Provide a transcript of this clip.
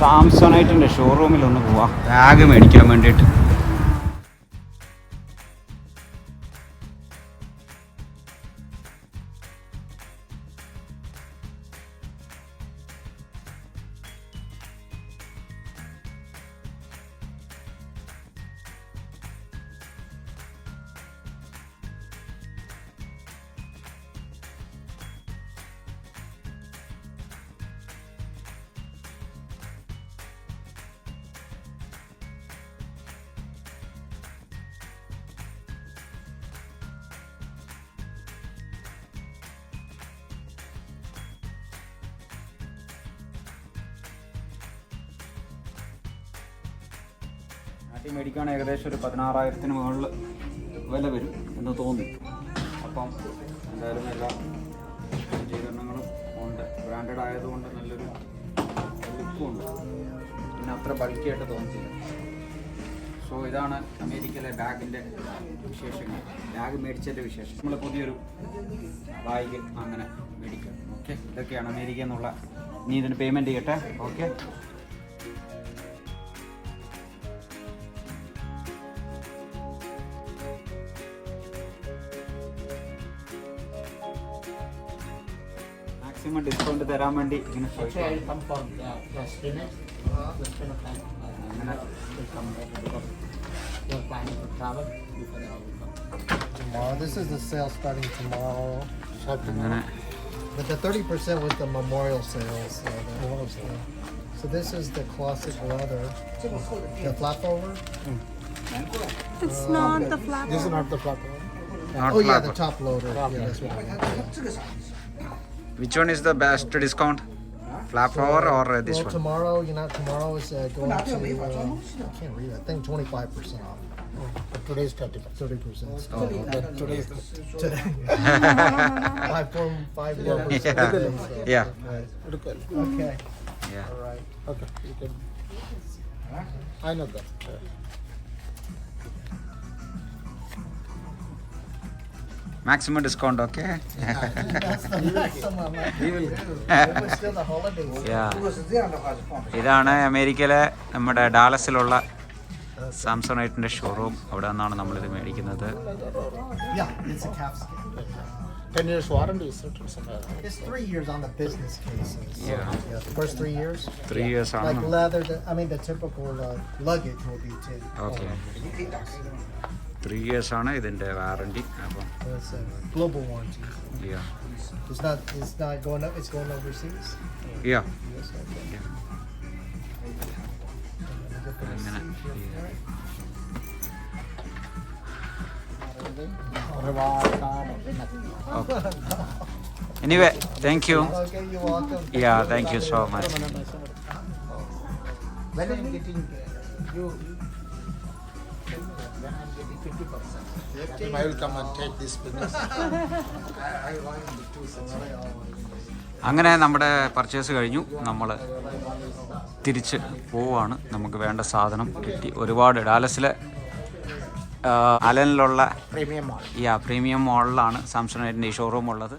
സാംസണൈറ്റിന്റെ ഷോറൂമിൽ ഒന്ന് പോവാം. ബാഗ് മേടിക്കാൻ വേണ്ടിയിട്ട്. നാട്ടിൽ മേടിക്കുകയാണ് ഏകദേശം ഒരു പതിനാറായിരത്തിന് മുകളിൽ വില വരും എന്ന് തോന്നി. അപ്പം എന്തായാലും എല്ലാ സജ്ജീകരണങ്ങളും ഉണ്ട്. ബ്രാൻഡഡ് ആയതുകൊണ്ട് നല്ലൊരു ലുക്കും ഉണ്ട്. പിന്നെ അത്ര ബൾക്കിയായിട്ട് തോന്നിച്ചില്ല സോ ഇതാണ് അമേരിക്കയിലെ ബാഗിന്റെ വിശേഷങ്ങൾ. ബാഗ് മേടിച്ചതിന്റെ വിശേഷം. നമ്മൾ പുതിയൊരു ബാഗ് അങ്ങനെ മേടിക്കാം. ഓക്കെ ഇതൊക്കെയാണ് അമേരിക്ക എന്നുള്ള നീ ഇതിന് പേയ്മെന്റ് ചെയ്യട്ടെ? Okay travel before I will come. Tomorrow, this is the sale starting tomorrow. അങ്ങനെ But the thirty percent was the memorial sales. So, the, so this is the classic leather, the flap over. It's not the flap. This is not the flap over. Not oh yeah, flap the over. top loader. Yeah, that's what. I meant. Which one is the best discount? Flap so, hour or this well, one? tomorrow, you know, tomorrow is uh, going to, uh, I can't read it, I think 25% off. But today's cut to 30%. Oh, okay. Today's, today. five form, five yeah. Yeah. So, yeah. Right. Okay. Yeah. All right. Okay. You can, I know that. Maximum. Discount okay. ഇതാണ് അമേരിക്കയിലെ നമ്മുടെ ഡാലസിലുള്ള സാംസണൈറ്റിന്റെ showroom അവിടെ നിന്നാണ് നമ്മളിത് മേടിക്കുന്നത് Yeah, it's a cap skin. Ten years warranty is it or something like that? It's three years on the business cases. Yeah. Yeah, the first three years. Three years Like ആണ് leather, the, I mean, the typical uh, luggage will be two. Okay three years ആണ് ഇതിൻ്റെ warranty അപ്പം It's a global warranty. yeah. It's not. It's not going up. It's going overseas. Yeah. Yes, okay. Yeah. അങ്ങനെ Reward Card Anyway, thank you. Anyway thank you Okay, you're welcome. Yeah, thank you so much. When I'm getting, uh, you, when I'm getting fifty percent. I will come and take this business. I, I want the two cents. അങ്ങനെ നമ്മുടെ purchase കഴിഞ്ഞു നമ്മൾ തിരിച്ച് പോവുകയാണ് നമുക്ക് വേണ്ട സാധനം കിട്ടി ഒരുപാട് ഡാലസിലെ അലനിലുള്ള പ്രീമിയം മോൾ ഈ പ്രീമിയം മോളിലാണ് സാംസങ് ഈ ഷോറൂം ഉള്ളത്.